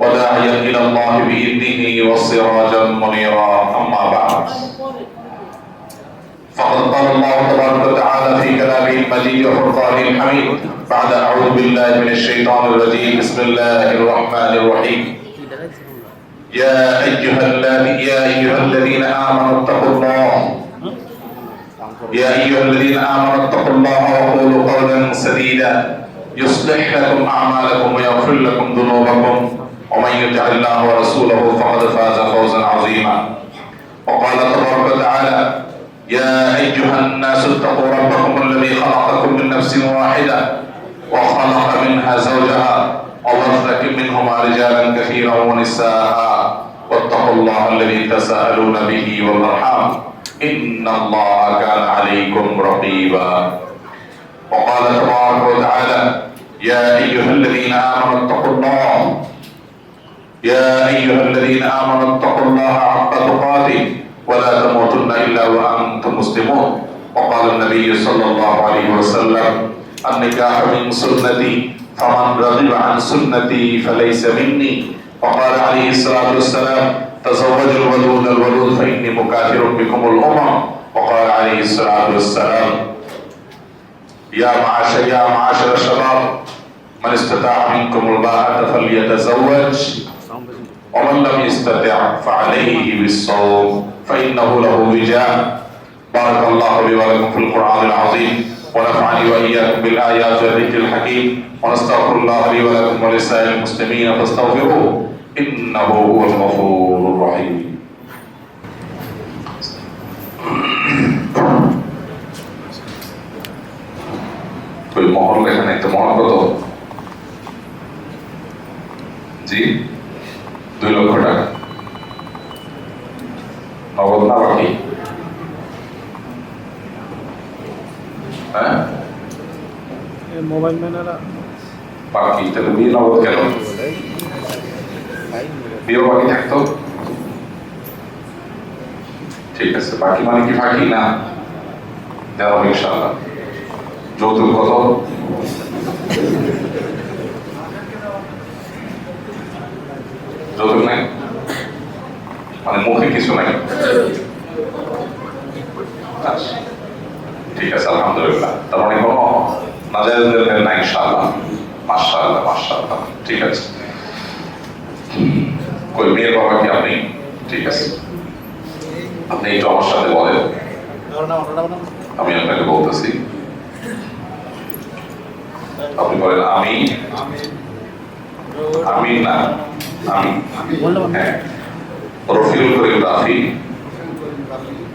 وداعيا إلى الله بإذنه وسراجا منيرا. أما بعد. فقد قال الله تبارك وتعالى في كلامه المجيد وفرقانه الحميد. بعد أعوذ بالله من الشيطان الرجيم. بسم الله الرحمن الرحيم. يا الذين يا أيها الذين آمنوا اتقوا الله. يا أيها الذين آمنوا اتقوا الله وقولوا قولا سديدا. يصلح لكم أعمالكم ويغفر لكم ذنوبكم. ومن يطع الله ورسوله فقد فاز فوزا عظيما. وقال تبارك وتعالى يا أيها الناس اتقوا ربكم الذي خلقكم من نفس واحدة وخلق منها زوجها وبث منهما رجالا كثيرا ونساء. واتقوا الله الذي تساءلون به والأرحام. إن الله كان عليكم رقيبا. وقال تبارك وتعالى يا أيها الذين آمنوا اتقوا الله يا أيها الذين آمنوا اتقوا الله حق تقاته ولا تموتن إلا وأنتم مسلمون. وقال النبي صلى الله عليه وسلم النكاح من سنتي فمن رغب عن سنتي فليس مني. وقال عليه الصلاة والسلام تزوجوا الودود الولود فاني مكاثر بكم الأمم. وقال عليه الصلاة والسلام يا معاشر يا معاشر الشباب من استطاع منكم الباءة فليتزوج. ومن لم يستطع فعليه بالصوم فإنه له وجاء بارك الله لي ولكم في القرآن العظيم ونفعني وإياكم بالآيات والذكر الحكيم ونستغفر الله لي ولكم ولسائر المسلمين فاستغفروه إنه هو الغفور الرحيم ওই মহল এখানে একটা মহল কত জি নগদ না বাকি হ্যাঁ? মোবাইল ম্যানেরা বাকি তাহলে বিয়ে নগদ কেন? বিয়ে বাকি থাকতো? ঠিক আছে বাকি মানে কি ফাঁকি? না। দেওয়া হবে ইনশাআল্লাহ। যৌতুক কত? যৌতুক নাই? মুখে কিছু নাই। আচ্ছা ঠিক আছে, আলহামদুলিল্লাহ। তার মানে কোনো নাই মাশাআল্লাহ মাশাআল্লাহ। ঠিক আছে। কই মেয়ের বাবা কি আপনি? ঠিক আছে। আপনি একটু আমার সাথে বলেন। আমি আপনাকে বলতেছি। আপনি বলেন, আমি? আমি না। আমি? হ্যাঁ। রফিউল করিম রাফি।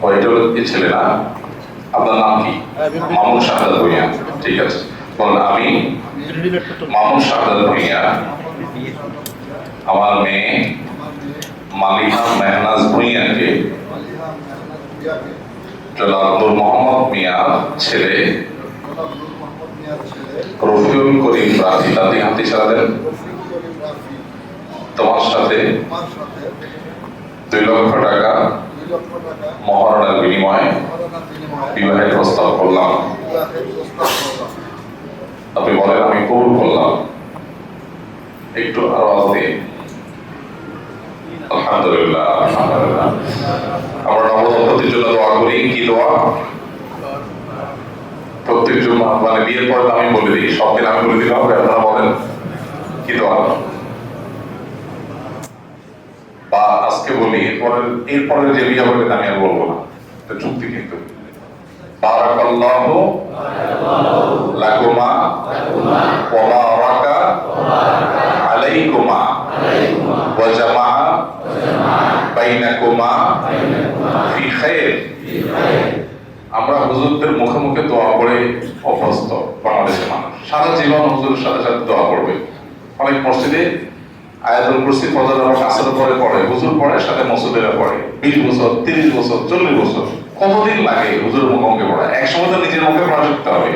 ও এটা হলো ছেলে না আপনার নাম কি? মামুন শাহাদ ভুইয়া। ঠিক আছে। বলেন আমি মামুন শাহাদ ভুইয়া। আমার মেয়ে মালিহা মেহনাজ ভুইয়াকে নূর মোহাম্মদ মিয়া ছেলে রফিউল করিম রাফি। তাদের হাতে ছাড়া দেন। তোমার সাথে দুই লক্ষ টাকা মহারণার বিনিময়ে বিবাহের প্রস্তাব করলাম। আপনি বলেন, আমি কবুল করলাম। একটু আওয়াজ দিন আলহামদুলিল্লাহ আলহামদুলিল্লাহ। আমরা নবদম্পতির জন্য দোয়া করি। কি দোয়া? প্রত্যেক মানে বিয়ের পরে আমি বলে দিই, সব দিন আমি বলে দিলাম, আপনারা বলেন। কি দোয়া? বলি এরপরে এরপরে যে বিয়ে হবে আমি আর বলব না। এটা চুক্তি কিন্তু। আমরা হুজুরদের মুখে মুখে দোয়া করে অভ্যস্ত বাংলাদেশের মানুষ। সারা জীবন হুজুরের সাথে সাথে দোয়া করবে। অনেক মসজিদে আয়াতুল কুরসি ফজর এবং আসর পরে পড়ে, হুজুর পড়ে সাথে মসুদেরা পড়ে। বিশ বছর, তিরিশ বছর, চল্লিশ বছর, কতদিন লাগে হুজুর মুখে পড়া? এক সময় তো নিজের মুখে পড়া শিখতে হবে।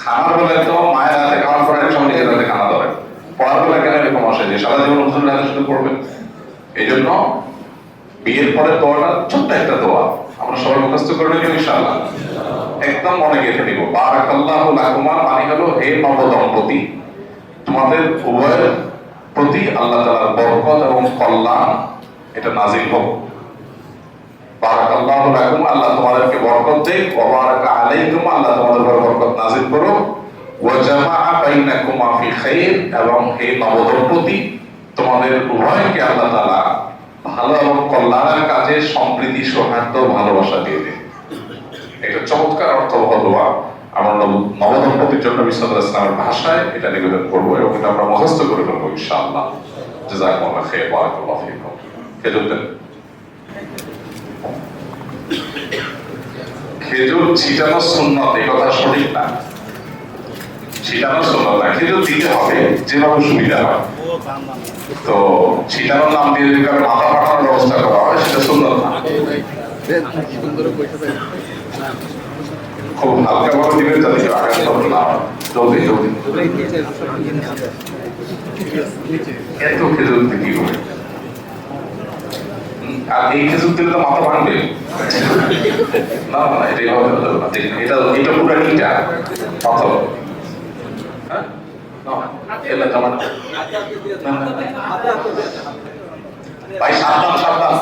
খানার বেলায় তো মায়ের হাতে খাওয়ার পরে সময় নিজের হাতে খানা ধরে পড়ার বেলায় কেন এরকম আসে যে সারা জীবন হুজুরের হাতে শুধু পড়বেন এই জন্য বিয়ের পরে দোয়াটা ছোট্ট একটা দোয়া। আমরা সবাই মুখস্থ করে নিব ইনশাআল্লাহ। একদম মনে গেঁথে নিব। বারাকাল্লাহু লাকুমা মানে হলো হে নব দম্পতি তোমাদের উভয়ের প্রতি আল্লাহ তাআলার বরকত এবং কল্যাণ এটা নাজিল হোক। আল্লাহ তোমাদেরকে বরকত আলাইকুম, আল্লাহ তোমাদের উপর বরকত নাজিল করো ওয়া জামাআ বাইনাকুমা ফি খাইর, এবং হে নবদম্পতি, তোমাদের উভয়কে আল্লাহ তাআলা ভালো এবং কল্যাণের কাজে সম্প্রীতি সৌহার্দ্য, ভালোবাসা দিয়ে দেয় একটা চমৎকার অর্থবহ দোয়া। আমরা নব- নবদম্পতির জন্য বিশ্বনাথ ইসলামের ভাষায় এটা নিবেদন করব এবং এটা আমরা মুখস্থ করে ফেলব, ইনশাআল্লাহ। জাযাকুমুল্লাহ খাইর, বারাকাল্লাহু ফিকুম। খেজুর দেন। খেজুর ছিটানো সুন্নত, এই কথা সঠিক না। ছিটানো সুন্নত না। খেজুর দিতে হবে যেভাবে সুবিধা হয়। তো ছিটানোর নাম দিয়ে যদি মাথা ফাটানোর ব্যবস্থা করা হয়, সেটা সুন্নত না। খুব হালকা ভাবে দিবেন যাতে কেউ আঘাত করতে না? জলদি জলদি এত খেজুর কি হবে? আর এই খেজুর দিলে তো মাথা ভাঙবে। না না না, হবে এটা এটা পুরো ইটা। পাথর। হ্যাঁ? না না। ভাই সাবধান সাবধান।